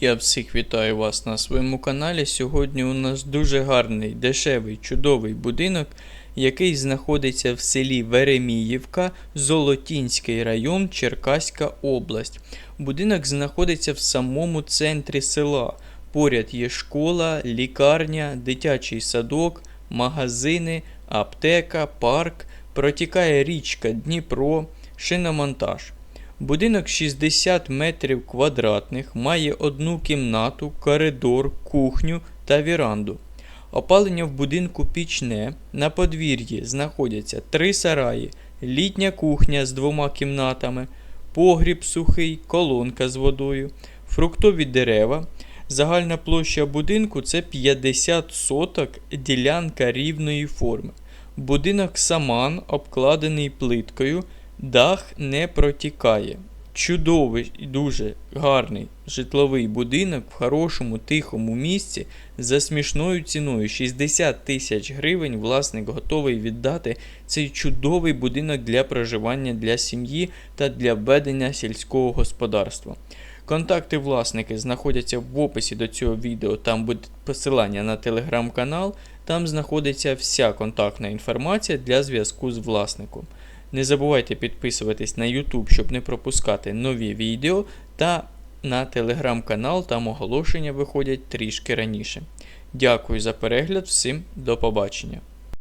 Я всіх вітаю вас на своєму каналі. Сьогодні у нас дуже гарний, дешевий, чудовий будинок, який знаходиться в селі Вереміївка, Золотінський район, Черкаська область. Будинок знаходиться в самому центрі села. Поряд є школа, лікарня, дитячий садок, магазини, аптека, парк, протікає річка Дніпро, шиномонтаж. Будинок 60 метрів квадратних, має одну кімнату, коридор, кухню та віранду. Опалення в будинку пічне. На подвір'ї знаходяться три сараї, літня кухня з двома кімнатами, погріб сухий, колонка з водою, фруктові дерева. Загальна площа будинку це 50 соток, ділянка рівної форми. Будинок саман обкладений плиткою, дах не протікає. Чудовий і дуже гарний житловий будинок в хорошому тихому місці за смішною ціною 60 тисяч гривень. Власник готовий віддати цей чудовий будинок для проживання для сім'ї та для ведення сільського господарства. Контакти власники знаходяться в описі до цього відео. Там буде посилання на телеграм-канал. Там знаходиться вся контактна інформація для зв'язку з власником. Не забувайте підписуватись на YouTube, щоб не пропускати нові відео, та на телеграм-канал там оголошення виходять трішки раніше. Дякую за перегляд, всім до побачення.